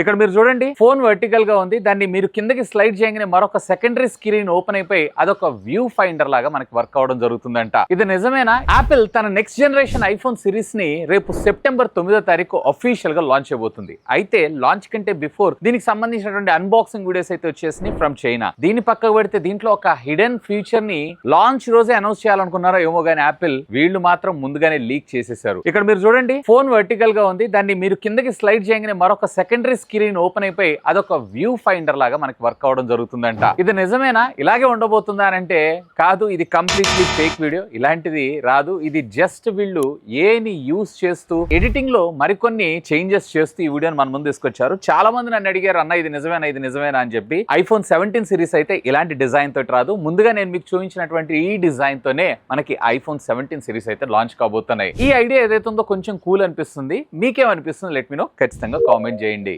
ఇక్కడ మీరు చూడండి ఫోన్ వర్టికల్గా ఉంది. దాన్ని మీరు కిందకి స్లైడ్ చేయగానే మరొక సెకండరీ స్క్రీన్ ఓపెన్ అయిపోయి అదొక వ్యూ ఫైండర్ లాగా మనకి వర్క్ అవడం జరుగుతుందంట. ఇది నిజమేనా? యాపిల్ తన నెక్స్ట్ జనరేషన్ ఐఫోన్ సిరీస్ని రేపు సెప్టెంబర్ తొమ్మిదో తారీఖు అఫీషియల్గా లాంచ్ అయిపోతుంది అయితే లాంచ్ కంటే బిఫోర్ దీనికి సంబంధించినటువంటి అన్బాక్సింగ్ వీడియోస్ అయితే వచ్చేసినాయి ఫ్రమ్ చైనా దీని పక్కకు పెడితే దీంట్లో ఒక హిడెన్ ఫ్యూచర్ని లాంచ్ రోజే అనౌన్స్ చేయాలనుకున్నారో ఏమో గానీ యాపిల్ వీళ్ళు మాత్రం ముందుగానే లీక్ చేసేసారు. ఇక్కడ మీరు చూడండి ఫోన్ వర్టికల్గా ఉంది. దాన్ని మీరు కిందకి స్లైడ్ చేయగానే మరొక సెకండరీ స్క్రీన్ ఓపెన్ అయిపోయి అదొక వ్యూ ఫైండర్ లాగా మనకి వర్క్ అవడం జరుగుతుందంట. ఇది నిజమేనా? ఇలాగే ఉండబోతుందా అంటే కాదు ఇది కంప్లీట్లీ ఫేక్ వీడియో. ఇలాంటిది రాదు. ఇది జస్ట్ వీళ్ళు ఏని యూస్ చేస్తూ ఎడిటింగ్లో మరికొన్ని చేంజెస్ చేస్తూ ఈ వీడియోని మన ముందు తీసుకొచ్చారు. చాలా మంది నన్ను అడిగారు అన్న ఇది నిజమేనా? ఇది నిజమేనా? అని చెప్పి. ఐఫోన్ సెవెంటీన్ సిరీస్ అయితే ఇలాంటి డిజైన్ తోటి రాదు. ముందుగా నేను మీకు చూపించినటువంటి ఈ డిజైన్ తోనే మనకి ఐఫోన్ సెవెంటీన్ సిరీస్ అయితే లాంచ్ కాబోతున్నాయి. ఈ ఐడియా ఏదైతే ఉందో కొంచెం కూల్ అనిపిస్తుంది. మీకేమనిపిస్తుంది? Let me know. ఖచ్చితంగా కామెంట్ చేయండి.